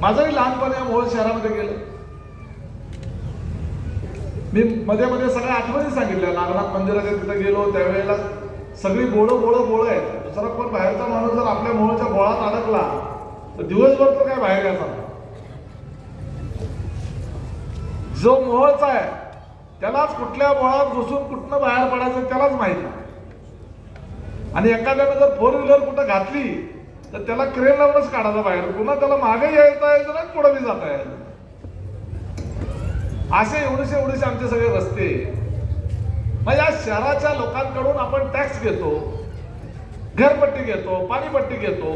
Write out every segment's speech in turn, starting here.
माझंही लहानपण या मोहोळ शहरामध्ये गेलं. मी मध्ये मध्ये सगळ्या आठवणी सांगितल्या. नागनाथ मंदिराच्या तिथे गेलो त्यावेळेला सगळी बोळं बोळं बोळं आहेत. दुसरा कोण बाहेरचा माणूस जर आपल्या मोहळच्या बोळात अडकला तर दिवसभर तर काय बाहेर यायचा? जो मोहळचा आहे त्यालाच कुठल्या बोळात घुसून कुठनं बाहेर पडायचं त्यालाच माहिती आणि एखाद्यानं जर फोर व्हीलर कुठं घातली तर त्याला क्रेन लावूनच काढायचा बाहेर. पुन्हा त्याला मागे यायचं यायचं नाही पुढे बी जाता यायचं असे एवढेसे एवढेसे आमचे सगळे रस्ते. मग या शहराच्या लोकांकडून आपण टॅक्स घेतो घरपट्टी घेतो पाणीपट्टी घेतो.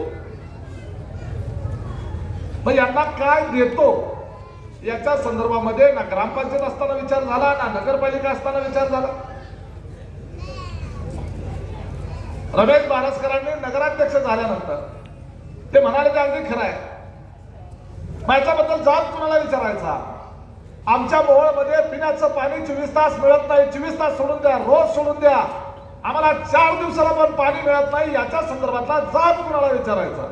मग यांना काय देतो? याच्या संदर्भामध्ये ना ग्रामपंचायत असताना विचार झाला ना नगरपालिका असताना विचार झाला. रमेश बारसकरांनी नगराध्यक्ष झाल्यानंतर ते म्हणाले ते अगदी खरं आहे. याच्याबद्दल जात कुणाला विचारायचा? आमच्या मोहोळमध्ये पिण्याचं पाणी चोवीस तास मिळत नाही. चोवीस तास सोडून द्या रोज सोडून द्या. आम्हाला चार दिवसाला पण पाणी मिळत नाही. याच्या संदर्भातला जात कुणाला विचारायचा?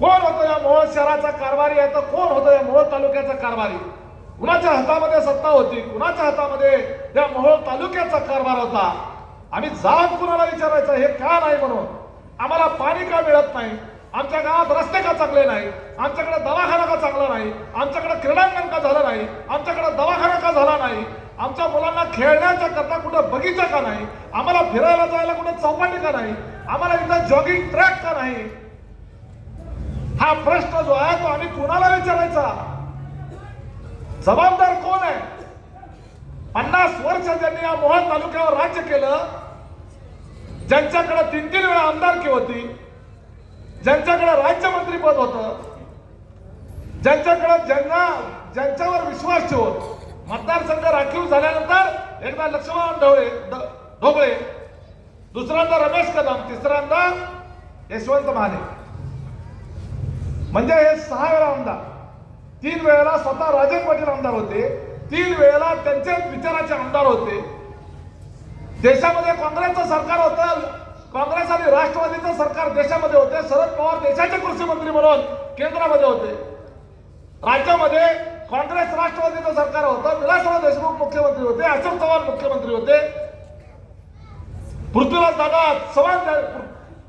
कोण होतं या मोहळ शहराचा कारभारी आहे? तर कोण होतं या मोहळ तालुक्याचा कारभारी? कुणाच्या हातामध्ये सत्ता होती? कुणाच्या हातामध्ये या मोहोळ तालुक्याचा कारभार होता? आम्ही जात कुणाला विचारायचं? हे का नाही म्हणून? आम्हाला पाणी का मिळत नाही? आमच्या गावात रस्ते का चांगले नाही? आमच्याकडे दवाखाना का चांगला नाही? आमच्याकडे क्रीडांगण का झालं नाही? आमच्याकडे दवाखाना का झाला नाही? आमच्या मुलांना खेळण्याच्या करता कुठं बगीचा का नाही? आम्हाला फिरायला जायला कुठं चौपाटी का नाही? आम्हाला इथं जॉगिंग ट्रॅक का नाही? हा प्रश्न जो आहे तो आम्ही कुणाला विचारायचा? जबाबदार कोण आहे? पन्नास वर्ष ज्यांनी या मोहन तालुक्यावर राज्य केलं ज्यांच्याकडे तीन तीन वेळा आमदारकी होती ज्यांच्याकडे राज्यमंत्रीपद होतं ज्यांच्याकडे ज्यांना ज्यांच्यावर विश्वास ठेवत मतदारसंघ राखीव झाल्यानंतर एकदा लक्ष्मण ढवळे ढोबळे दुसऱ्यांदा रमेश कदम तिसऱ्यांदा यशवंत महाले. म्हणजे हे सहा वेळा आमदार. तीन वेळेला स्वतः राजन पाटील आमदार होते. तीन वेळेला त्यांच्याच विचाराचे आमदार होते. देशामध्ये काँग्रेसचं सरकार होतं. काँग्रेस आणि राष्ट्रवादीचं सरकार देशामध्ये होते. शरद पवार देशाचे कृषी मंत्री म्हणून केंद्रामध्ये होते. राज्यामध्ये काँग्रेस राष्ट्रवादीचं सरकार होतं. विलासराव देशमुख मुख्यमंत्री होते. अशोक चव्हाण मुख्यमंत्री होते. पृथ्वीराज दादा चव्हाण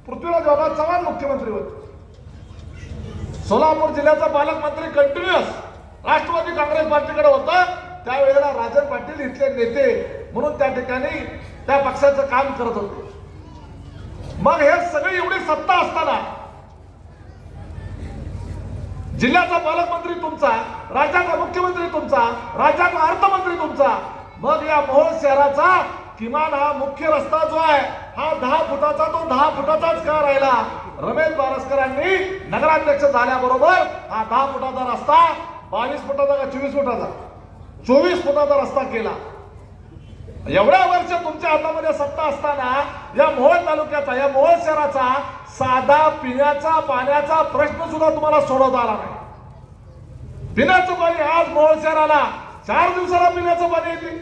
पृथ्वीराज दादा चव्हाण मुख्यमंत्री होते. सोलापूर जिल्ह्याचा पालकमंत्री कंटिन्युअस राष्ट्रवादी काँग्रेस पार्टीकडे होता. त्यावेळेला राजन पाटील इथले नेते म्हणून त्या ठिकाणी त्या पक्षाचं काम करत होते. मग हे सगळी एवढी सत्ता असताना जिल्ह्याचा पालकमंत्री तुमचा राज्याचा मुख्यमंत्री तुमचा राज्याचा अर्थमंत्री तुमचा मग या मोहोळ शहराचा किमान हा मुख्य रस्ता जो आहे हा दहा फुटाचा तो दहा फुटाचाच का राहिला? रमेश बारसकरांनी नगराध्यक्ष झाल्याबरोबर हा दहा फुटाचा रस्ता बावीस फुटाचा का चोवीस फुटाचा? चोवीस फुटाचा रस्ता केला. एवढ्या वर्ष तुमच्या हातामध्ये सत्ता असताना या मोहोळ तालुक्याचा या मोहोळ शहराचा साधा पिण्याचा पाण्याचा प्रश्न सुद्धा तुम्हाला सोडवता आला नाही. पिण्याचं पाणी आज मोहोळ शहराला चार दिवसाला पिण्याचं पाणी येते.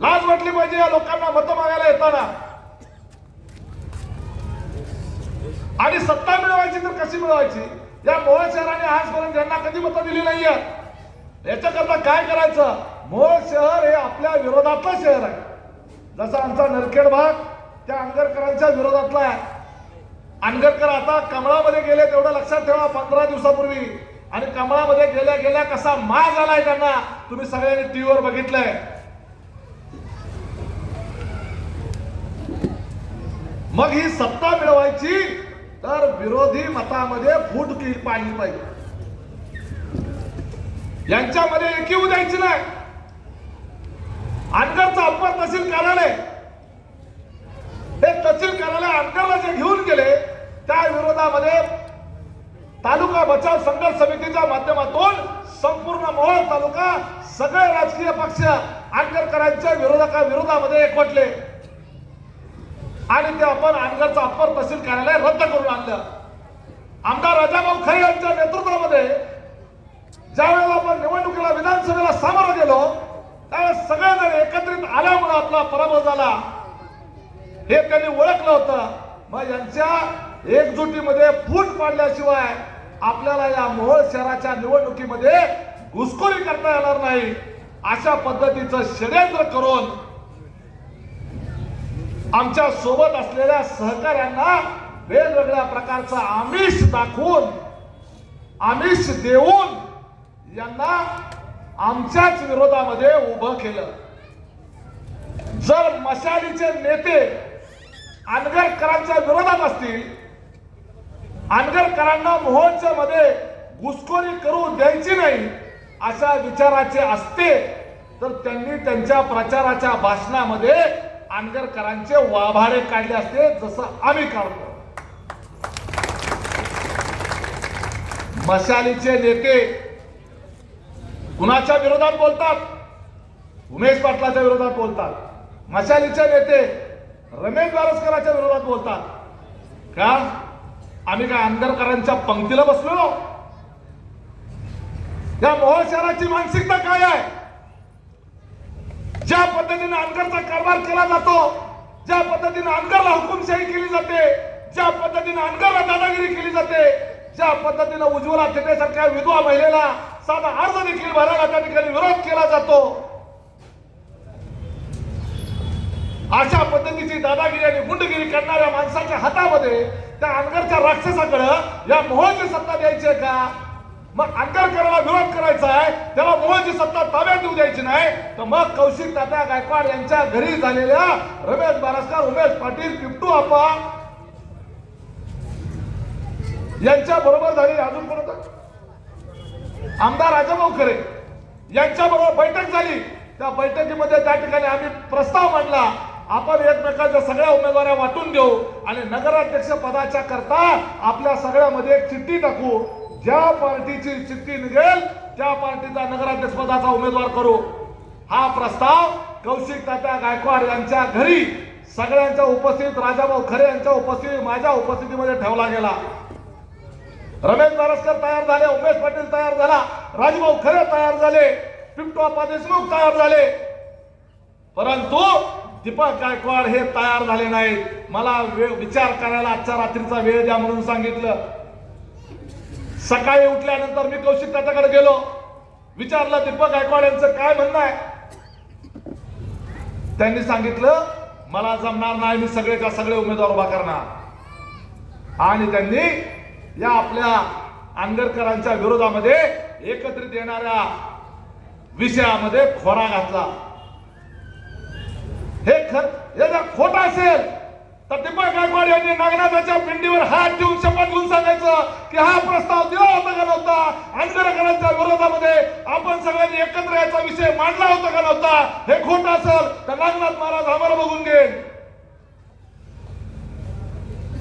लाज वाटली पाहिजे या लोकांना मत मागायला येताना. आणि सत्ता मिळवायची तर कशी मिळवायची? या मोहोळ शहराने आजपर्यंत यांना कधी मतं दिली नाहीये याच्याकरता काय करायचं? मूळ शहर हे आपल्या विरोधातलं शहर आहे. जसा आमचा नरखेड भाग त्या आंगरकरांच्या विरोधातला आहे. आंगरकर आता कमळामध्ये गेले तेवढं लक्षात ठेवा पंधरा दिवसापूर्वी. आणि कमळामध्ये गेल्या गेल्या कसा माग झालाय त्यांना तुम्ही सगळ्यांनी टीव्हीवर बघितलंय. मग ही सत्ता मिळवायची तर विरोधी मतामध्ये फूट पाहिली पाडली पाहिजे. यांच्यामध्ये एकी द्यायची नाही. अनगरचं अप्पर तहसील कार्यालय. हे तहसील कार्यालय अनगरला जे घेऊन गेले त्या विरोधामध्ये तालुका बचाव संघर्ष समितीच्या माध्यमातून संपूर्ण मोहोळ तालुका सगळे राजकीय पक्ष आंगरकरांच्या विरोधका विरोधामध्ये एकवटले. आणि ते आपण आंगरचं अप्पर तहसील कार्यालय रद्द करून आणलं. आमदार राजाभाऊ खरे यांच्या नेतृत्वामध्ये ज्या वेळेला आपण निवडणुकीला विधानसभेला सामोरं गेलो त्यावेळेस सगळेजण एकत्रित आल्यामुळे आपला पराभव झाला. हे त्यांनी ओळखलं होतं. मग यांच्या एकजुटीमध्ये फूट पाडल्याशिवाय आपल्याला या मोहोळ शहराच्या निवडणुकीमध्ये घुसखोरी करता येणार नाही. अशा पद्धतीचं षडयंत्र करून आमच्यासोबत असलेल्या सहकाऱ्यांना वेगवेगळ्या प्रकारचं आमिष दाखवून आमिष देऊन यांना आमच्याच विरोधामध्ये उभं केलं. जर मशालीचे नेते आनगरकरांच्या विरोधात असतील आनगरकरांना मोहनच्या मध्ये घुसखोरी करू द्यायची नाही अशा विचाराचे असते तर त्यांनी त्यांच्या प्रचाराच्या भाषणामध्ये आनगरकरांचे वाभाडे काढले असते जसं आम्ही काढतो. मशालीचे नेते कुणाच्या विरोधात बोलतात? उमेश पाटलाच्या विरोधात बोलतात. मशालीचे नेते रमेश बारसकरांच्या विरोधात बोलतात. का? आम्ही काय आंदरकरांच्या पंक्तीला बसलो या मोहोळ शहराची मानसिकता काय आहे? ज्या पद्धतीने अनगरचा कारभार केला जातो ज्या पद्धतीने अनगरला हुकुमशाही केली जाते ज्या पद्धतीने अनगरला दादागिरी केली जाते ज्या पद्धतीनं उज्ज्वला थेटेसारख्या विधवा महिलेला साधा अर्ज देखील भरायला त्या ठिकाणी विरोध केला जातो. अशा पद्धतीची दादागिरी आणि गुंडगिरी करणाऱ्या माणसाच्या हातामध्ये त्या अनगरच्या राक्षसाकडं या मोहची सत्ता द्यायची आहे का? मग अंधरकराला विरोध करायचा आहे त्याला मोहची सत्ता ताब्यात देऊ द्यायची नाही तर मग कौशिक तात्या गायकवाड यांच्या घरी झालेल्या रमेश बारसकर उमेश पाटील पिपटू आपा यांच्या बरोबर झाली अजून कोण आमदार राजाभाऊ खरे. यांच्या बरोबर बैठक झाली. त्या बैठकीमध्ये त्या ठिकाणी आम्ही प्रस्ताव मांडला. आपण एकमेकांच्या सगळ्या उमेदवाऱ्या वाटून देऊ आणि नगराध्यक्ष पदाच्या करता आपल्या सगळ्यामध्ये एक चिठ्ठी टाकू. ज्या पार्टीची चिठ्ठी निघेल त्या पार्टीचा नगराध्यक्ष पदाचा उमेदवार करू. हा प्रस्ताव कौशिक तात्या गायकवाड यांच्या घरी सगळ्यांच्या उपस्थित राजाभाऊ खरे यांच्या उपस्थित माझ्या उपस्थितीमध्ये ठेवला गेला. रमेश बारसकर तयार झाले उमेश पाटील तयार झाला राजभाऊ खरे तयार झाले पिंटोप्पा देशमुख तयार झाले. परंतु दीपक गायकवाड हे तयार झाले नाहीत. मला वेळ विचार करायला आजच्या रात्रीचा वेळ द्या म्हणून सांगितलं. सकाळी उठल्यानंतर मी कौशिक त्याच्याकडे गेलो. विचारलं दीपक गायकवाड यांचं काय म्हणणं आहे? त्यांनी सांगितलं मला जमणार नाही मी सगळे का सगळे उमेदवार उभा करणार. आणि त्यांनी या आपल्या आंगरकरांच्या विरोधामध्ये एकत्रित येणाऱ्या विषयामध्ये खोरा घातला. हे खर हे जर खोट असेल तर दीपक गायकवाड यांनी नागनाथाच्या पिंडीवर हात ठेवून शपथ घेऊन सांगायचं की हा प्रस्ताव दिला होता का नव्हता आंदोलकांच्या विरोधामध्ये आपण सगळ्यांनी एकत्र याचा विषय मांडला होता का नव्हता? हे खोट असेल तर नागनाथ महाराज आम्हाला बघून घेईल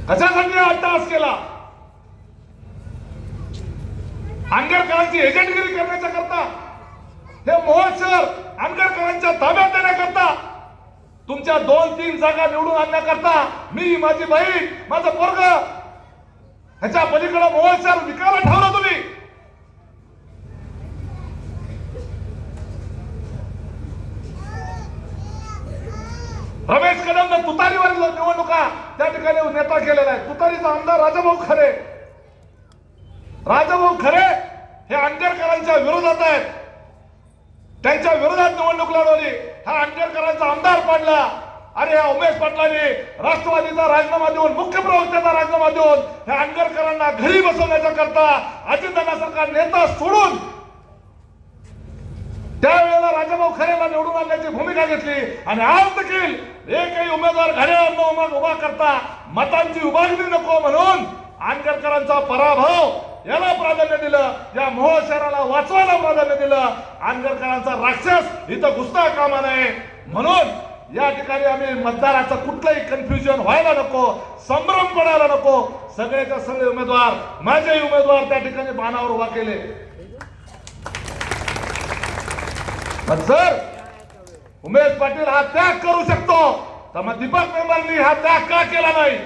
कशासाठी हा अट्टहास केला? आंबेडकरांची एजंटगिरी करण्याच्या करता. हे मोहन शहर आंबेडकरांच्या ताब्यात देण्याकरता. तुमच्या दोन तीन जागा निवडून आणण्याकरता मी माझी बहीण माझं पोरग ह्याच्या पलीकडे मोहन शहर विकायला ठेवलं तुम्ही. रमेश कदम तुतारीवर निवडणुका त्या ठिकाणी नेता केलेला आहे तुतारीचा आमदार राजाभाऊ खरे. राजाभाऊ खरे हे आंबेडकरांच्या विरोधात आहेत. त्यांच्या विरोधात निवडणूक लढवली. हा आंबेडकरांचा आमदार पाडला. अरे या उमेश पाटलांनी राष्ट्रवादीचा राजीनामा देऊन मुख्य प्रवक्त्याचा राजीनामा देऊन ह्या आंबेडकरांना घरी बसवण्याच्या करता अजितदादासारखा नेता सोडून त्यावेळेला राजाभाऊ खरेला निवडून आणण्याची भूमिका घेतली. आणि आज देखील एकही उमेदवार घड्याळांना उभा उभा करता मतांची उभारणी नको म्हणून आंबेडकरांचा पराभव याला प्राधान्य दिलं या मोह शहराला वाचवायला प्राधान्य दिलं. आंबेडकरांचा राक्षस इथं घुसता कामा नये. म्हणून या ठिकाणी आम्ही मतदाराचं कुठलंही कन्फ्युजन व्हायला नको संभ्रम पडायला नको. सगळेच्या सगळे उमेदवार माझेही उमेदवार त्या ठिकाणी बाणावर उभा केले. सर जर उमेश पाटील हा त्याग करू शकतो तर मग दीपक मेंबरनी हा त्याग का केला नाही?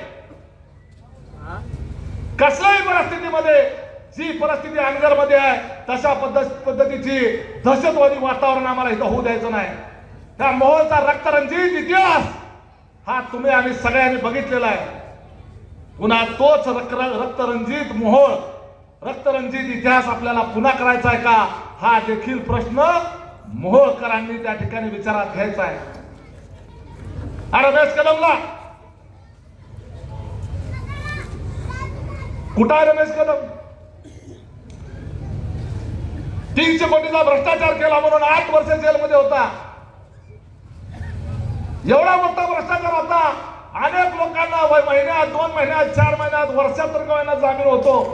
कसल्याही परिस्थितीमध्ये जी परिस्थिती अनगरमध्ये आहे तशा पद्धत पद्धतीची दहशतवादी वातावरण आम्हाला इथं होऊ द्यायचं नाही. त्या मोहोळचा रक्तरंजित इतिहास हा तुम्ही आम्ही सगळ्यांनी बघितलेला आहे. पुन्हा तोच रक्त रक्तरंजित मोहोळ रक्तरंजित इतिहास आपल्याला पुन्हा करायचा आहे का? हा देखील प्रश्न मोहोळकरांनी त्या ठिकाणी विचारात घ्यायचा आहे. अरे बेस कदमला! कुठं आहे रमेश कदम तीनशे कोटीचा भ्रष्टाचार केला म्हणून आठ वर्ष जेलमध्ये होता. एवढा मोठा भ्रष्टाचार होता अनेक लोकांना वय- महिन्यात दोन महिन्यात चार महिन्यात वर्षात महिन्यात जामीन होतो.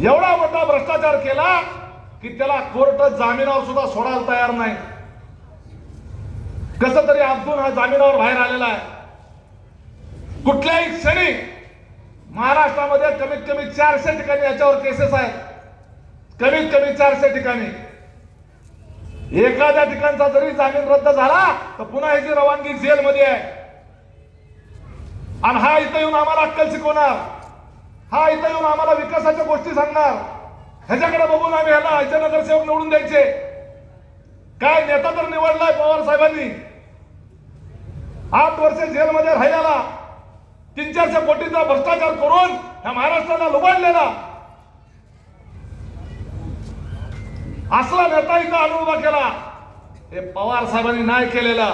एवढा मोठा भ्रष्टाचार केला की त्याला कोर्ट जामिनावर सुद्धा सोडायला तयार नाही. कस तरी अब्दुल हा जामिनावर बाहेर आलेला आहे. कुठल्याही क्षणी महाराष्ट्रामध्ये कमीत कमी चारशे ठिकाणी याच्यावर केसेस आहेत. कमीत कमी चारशे ठिकाणी. एखाद्या ठिकाणचा जरी जामीन रद्द झाला तर पुन्हा याची रवानगी जेलमध्ये आहे. आणि हा इथं येऊन आम्हाला अक्कल शिकवणार. हा इथं येऊन आम्हाला विकासाच्या गोष्टी सांगणार. ह्याच्याकडे बघून आम्ही ह्याला ह्याच्या नगरसेवक निवडून द्यायचे. काय नेता तर निवडलाय पवार साहेबांनी. आठ वर्ष जेलमध्ये राहिल्याला तीन चारशे कोटीचा भ्रष्टाचार करून ह्या महाराष्ट्राला लुबाडलेला. असला नेता इथं आणून उभा केला हे पवार साहेबांनी नाही केलेलं.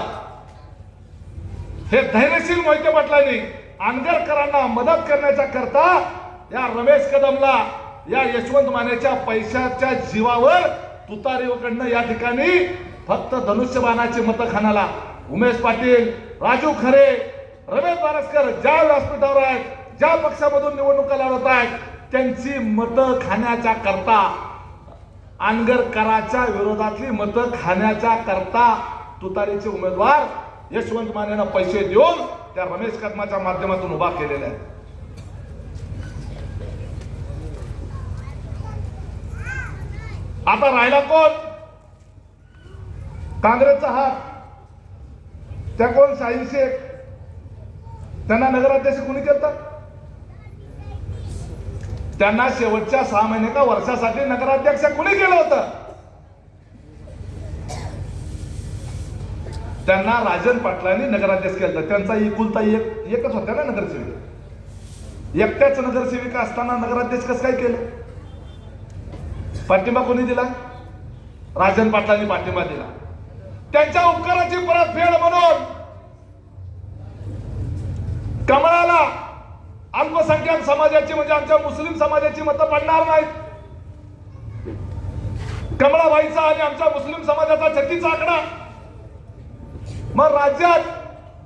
हे धैर्यशील मोहिते पाटलांनी आंगरकरांना मदत करण्याच्या करता या रमेश कदमला या यशवंत मानेच्या पैशाच्या जीवावर तुतारीकडनं या ठिकाणी फक्त धनुष्यबाणाची मतं खाणाला उमेश पाटील राजू खरे रमेश बारसकर ज्या व्यासपीठावर आहेत ज्या पक्षामधून निवडणुका लढवत आहेत त्यांची मतं खाण्याच्या करता आंगरकराच्या विरोधातली मतं खाण्याच्या करता तुतारीचे उमेदवार यशवंत मानेनं पैसे देऊन त्या रमेश कदमाच्या माध्यमातून उभा केलेल्या आहे आता राहिला कोण? काँग्रेसचा हात. त्या कोण? शाहीन शेख. त्यांना नगराध्यक्ष कोणी केलं त्यांना शेवटच्या सहा महिने का वर्षासाठी नगराध्यक्ष कुणी केलं होतं? त्यांना राजन पाटलांनी नगराध्यक्ष केलं त्यांचा एकुलता एक एकच होता ना नगरसेविका. एकट्याच नगरसेविका असताना नगराध्यक्ष कसं काय केलं? पाठिंबा कोणी दिला? राजन पाटलांनी पाठिंबा दिला. त्यांच्या उपकाराची परतफेड म्हणून कमळाला अल्पसंख्याक समाजाची म्हणजे आमच्या मुस्लिम समाजाची मतं पडणार नाहीत. कमळाबाईचा आणि आमच्या मुस्लिम समाजाचा छत्तीचा आकडा. मग राज्यात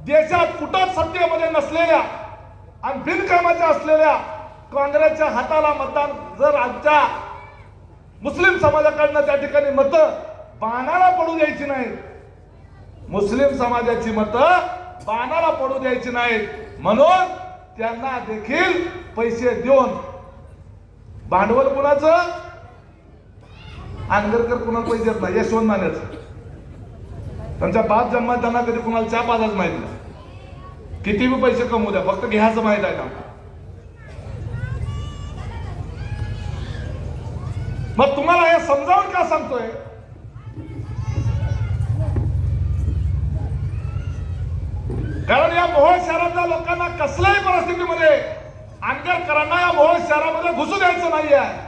देशात कुठंच सत्तेमध्ये नसलेल्या आणि बिनकामाच्या असलेल्या काँग्रेसच्या हाताला मतदान जर आमच्या मुस्लिम समाजाकडनं त्या ठिकाणी मतं बाणाला पडू द्यायची नाही मुस्लिम समाजाची मतं बाणाला पडू द्यायची नाहीत. म्हणून त्यांना देखील पैसे देऊन भांडवल कुणाचं? आंगरकर कुणाला पैसे देत नाही? यशवंत मानेचं. त्यांचा बाप जन्मात त्यांना कधी कुणाला चहा आलाच माहीत नाही किती बी पैसे कमवू द्या फक्त घ्यायचं माहीत आहे का मग तुम्हाला हे समजावून का सांगतोय? कारण या मोहोळ शहरातल्या लोकांना कसल्याही परिस्थितीमध्ये आंबेडकरांना या मोहोळ शहरामध्ये घुसू द्यायचं नाही आहे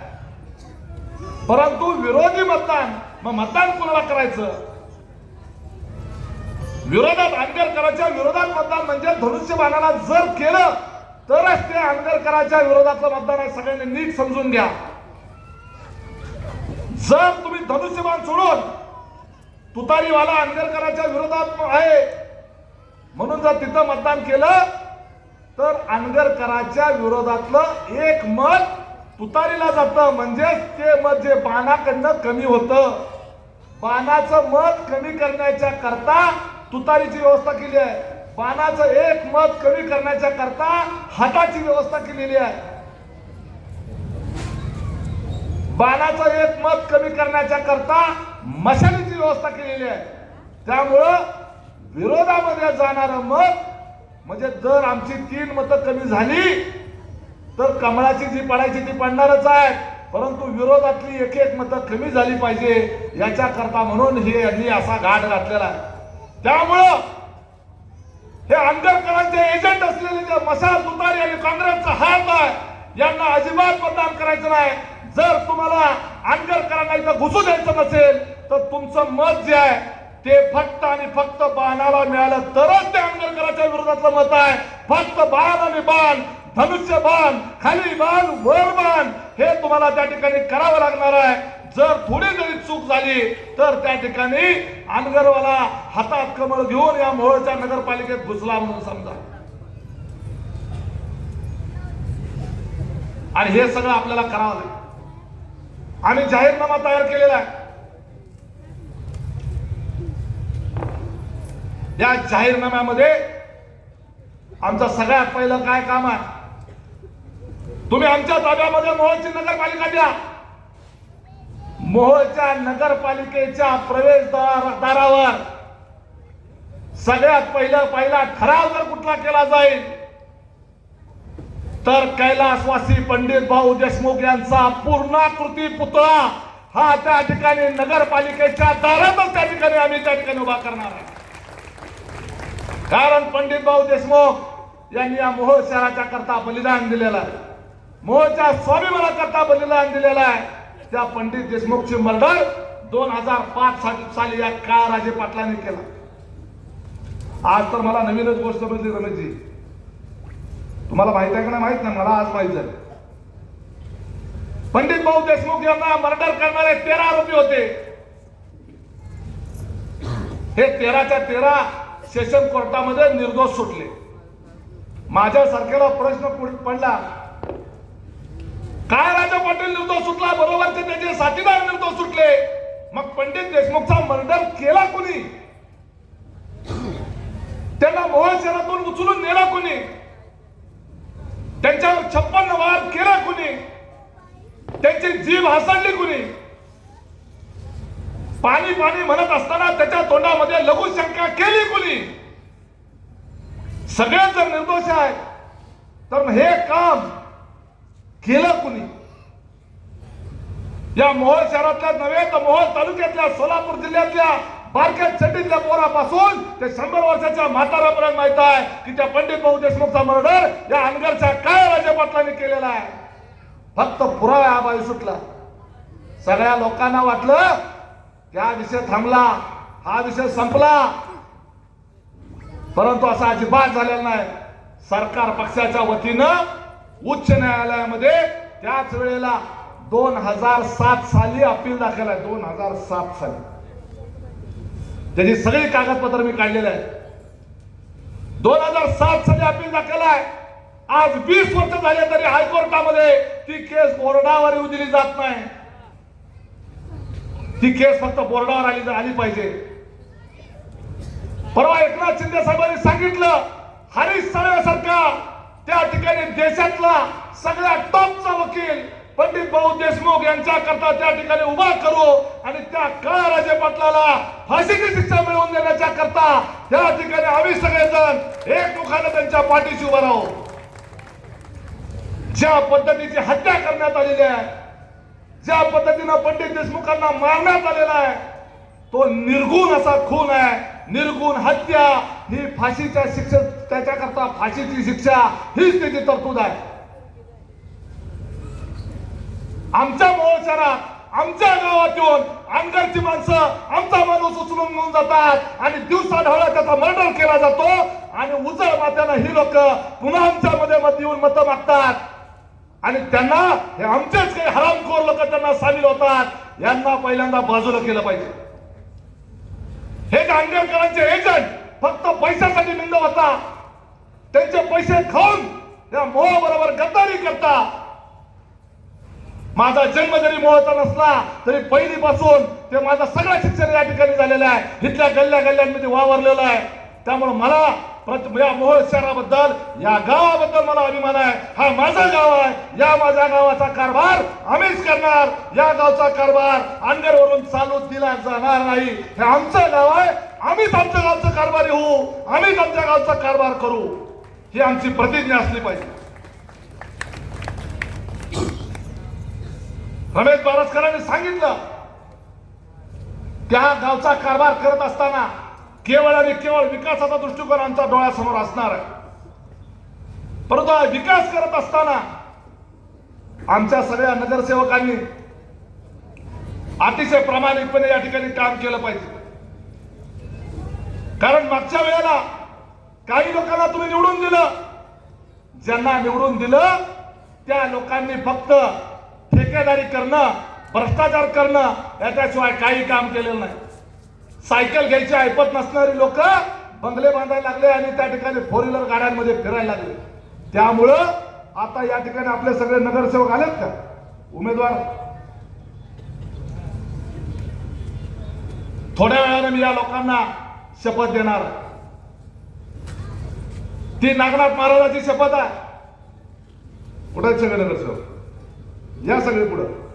परंतु विरोधी मतदान मग मतदान कुणाला करायचं? विरोधात आंबेडकरांच्या विरोधात मतदान म्हणजे धनुष्यबाणाला जर केलं तरच ते आंबेडकरांच्या विरोधातलं मतदान आहे. सगळ्यांनी नीट समजून घ्या. जर तुम्ही धनुष्यबाण सोडून तुतारीवाला आंबेडकरांच्या विरोधात आहे म्हणून जर तिथं मतदान केलं तर अनगरकराच्या विरोधातलं एक मत तुतारीला जातं. म्हणजेच ते मत जे बाणाकडनं कमी होतं. बाणाचं मत कमी करण्याच्या करता तुतारीची व्यवस्था केली आहे. बाणाचं एक मत कमी करण्याच्या करता हाताची व्यवस्था केलेली आहे. बाणाचं एक मत कमी करण्याच्या करता मशालीची व्यवस्था केलेली आहे. त्यामुळं विरोधामध्ये जाणारं मत म्हणजे जर आमची तीन मतं कमी झाली तर कमळाची जी पडायची ती पडणारच आहे परंतु विरोधातली एक एक मतं कमी झाली पाहिजे याच्याकरता म्हणून हे यांनी असा घाट घातलेला आहे. त्यामुळं हे आंबेडकरांचे एजंट असलेले जे मसाल तुतारी आणि काँग्रेसचा हात आहे यांना अजिबात मतदान करायचं नाही. जर तुम्हाला आंबेडकरांना इथं घुसू द्यायचं नसेल तर तुमचं मत जे आहे ते फक्त आणि फक्त बाणाला मिळालं तरच ते आंबेडकरांच्या विरोधातलं मत आहे. फक्त बाण आणि बाण धनुष्य बाण खाली बाण वर बाण हे तुम्हाला त्या ठिकाणी करावं लागणार आहे. जर थोडी जरी चूक झाली तर त्या ठिकाणी अनगरवाला हातात कमळ घेऊन या मोहळच्या नगरपालिकेत घुसला म्हणून समजा. आणि हे सगळं आपल्याला करावं लागेल. आम्ही जाहीरनामा तयार केलेला आहे. या जाहीरनाम्यामध्ये आमचं सगळ्यात पहिलं काय काम आहे? तुम्ही आमच्या ताब्यामध्ये मोहोळची नगरपालिका द्या. मोहोळच्या नगरपालिकेच्या प्रवेशद्वार दारावर सगळ्यात पहिलं पहिला ठराव जर कुठला केला जाईल तर कैलासवासी पंडित भाऊ देशमुख यांचा पूर्णाकृती पुतळा हा त्या ठिकाणी नगरपालिकेच्या दारातच त्या ठिकाणी आम्ही त्या ठिकाणी उभा करणार आहे कारण पंडित भाऊ देशमुख यांनी या मोहोळ शहराच्या करता बलिदान दिलेलं आहे. मोहोळच्या स्वाभिमानाकरता बलिदान दिलेलं आहे. त्या पंडित देशमुखची मर्डर दोन हजार पाच साली या काळा राजे पाटलांनी केला. आज तर मला नवीनच गोष्ट म्हणजे रमेशजी तुम्हाला माहीत आहे का नाही? माहीत नाही मला आज माहीत झालं. पंडित भाऊ देशमुख यांना मर्डर करणारे तेरा आरोपी होते. हे तेराच्या तेरा सेशन कोर्टामध्ये निर्दोष सुटले. माझ्यासारख्याला प्रश्न पडला काय राजा पाटील निर्दोष सुटला? बरोबर ते त्याचे साथीदार निर्दोष सुटले. मग पंडित देशमुखचा मर्डर केला कोणी? त्यांना मोहळ शहरातून उचलून नेला कोणी? त्यांच्यावर छप्पन्न वार केला कुणी? त्यांची जीभ हासडली कुणी? पाणी पाणी म्हणत असताना त्याच्या तोंडामध्ये लघुशंका केली कुणी? सगळेच जर निर्दोष आहे तर हे काम केलं कुणी? या मोहोळ शहरातल्या नव्हे तर मोहोळ तालुक्यातल्या सोलापूर जिल्ह्यातल्या बारक्या चड्डीतल्या पोरापासून ते शंभर वर्षाच्या म्हाताऱ्यापर्यंत माहीत आहे की त्या पंडित भाऊ देशमुखचा मर्डर या अनगरच्या काय राजे पाटलांनी केलेला आहे. फक्त पुरावा हा बाई सुटला. सगळ्या लोकांना वाटलं त्या विषय थांबला हा विषय संपला. परंतु असा अजिबात झालेला नाही. सरकार पक्षाच्या वतीनं उच्च न्यायालयामध्ये त्याच वेळेला दोन हजार सात साली अपील दाखल आहे. दोन हजार सात साली. त्याची सगळी कागदपत्र मी काढलेले आहेत. दोन हजार सात साली अपील दाखल आहे. आज वीस वर्ष झाले तरी हायकोर्टामध्ये ती केस बोर्डावर येऊ दिली जात नाही. ती केस फक्त बोर्डावर आली आली पाहिजे. परवा एकनाथ शिंदे साहेबांनी सांगितलं हरीश साळवेसारखा त्या ठिकाणी देशातला सगळ्या टॉपचा वकील पंडित भाऊ देशमुख यांच्या करता त्या ठिकाणी उभा करू आणि त्या काळा राजे पाटलाला फाशीची शिक्षा मिळवून देण्याच्या करता त्या ठिकाणी आम्ही सगळेजण एकमुखाने त्यांच्या पाठीशी उभा राहू. ज्या पद्धतीची हत्या करण्यात आलेली आहे ज्या पद्धतीनं पंडित देशमुखांना मारण्यात आलेला आहे तो निर्गुण असा खून आहे. निर्गुण हत्या ही फाशीच्या शिक्षा त्याच्याकरता फाशीची शिक्षा हीच त्याची तरतूद आहे. आमच्या मोहोळ शहरात आमच्या गावात येऊन आमदारची माणसं आमचा माणूस उचलून घेऊन जातात आणि दिवसा ढवळ्या त्याचा मर्डर केला जातो आणि उजळ मात्यानं ही लोक पुन्हा आमच्या मध्ये मत येऊन मतं मागतात. आणि त्यांना हे आमचेच काही हरामखोर लोक त्यांना सामील होतात यांना पहिल्यांदा बाजूला केलं पाहिजे. हे जे एजंट फक्त पैशासाठी निंद होता त्यांचे पैसे खाऊन या मोह बरोबर गद्दारी करता. माझा जन्म जरी मोहचा नसला तरी पहिलीपासून ते माझं सगळं शिक्षण या ठिकाणी झालेलं आहे. इथल्या गल्ल्या गल्ल्यांमध्ये वावरलेलं आहे. त्यामुळे मला प्रत- या मोहोळ शहराबद्दल या गावाबद्दल मला अभिमान आहे. हा माझा गाव आहे. या माझ्या गावाचा कारभार आम्हीच करणार. या गावचा कारभार अंगरवरून चालू दिला जाणार नाही. हे आमचं गाव आहे. आम्हीच आमच्या गावचं कारभारी होऊ आम्हीच आमच्या गावचा कारभार करू. ही आमची प्रतिज्ञा असली पाहिजे. रमेश बारसकरांनी सांगितलं त्या गावचा कारभार करत असताना केवळ आणि केवळ विकासाचा दृष्टिकोन आमच्या डोळ्यासमोर असणार आहे. परंतु विकास करत असताना आमच्या सगळ्या नगरसेवकांनी अतिशय प्रामाणिकपणे या ठिकाणी काम केलं पाहिजे. कारण मागच्या वेळेला काही लोकांना तुम्ही निवडून दिलं. ज्यांना निवडून दिलं त्या लोकांनी फक्त ठेकेदारी करणं भ्रष्टाचार करणं याच्याशिवाय काही काम केलेलं नाही. सायकल घ्यायची ऐपत नसणारी लोक बंगले बांधायला लागले आणि त्या ठिकाणी फोर व्हीलर गाड्यांमध्ये फिरायला लागले. त्यामुळं आता या ठिकाणी आपले सगळे नगरसेवक आलेत का? उमेदवार? थोड्या वेळाने मी या लोकांना शपथ देणार. ती नागनाथ महाराजाची शपथ आहे. कुठे सगळे नगरसेवक? या सगळे पुढं.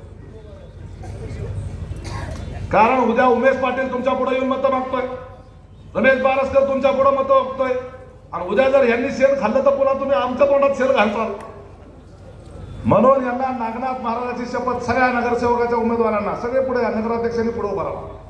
कारण उद्या उमेश पाटील तुमच्यापुढे येऊन मतं मागतोय. रमेश बारसकर तुमच्यापुढे मतं मागतोय. आणि उद्या जर यांनी शेर खाल्लं तर पुन्हा तुम्ही आमच्या तोंडात शेर घालताल. म्हणून यांना नागनाथ महाराजाची शपथ सगळ्या नगरसेवकाच्या उमेदवारांना. सगळे पुढे नगराध्यक्षांनी पुढे उभा राहा.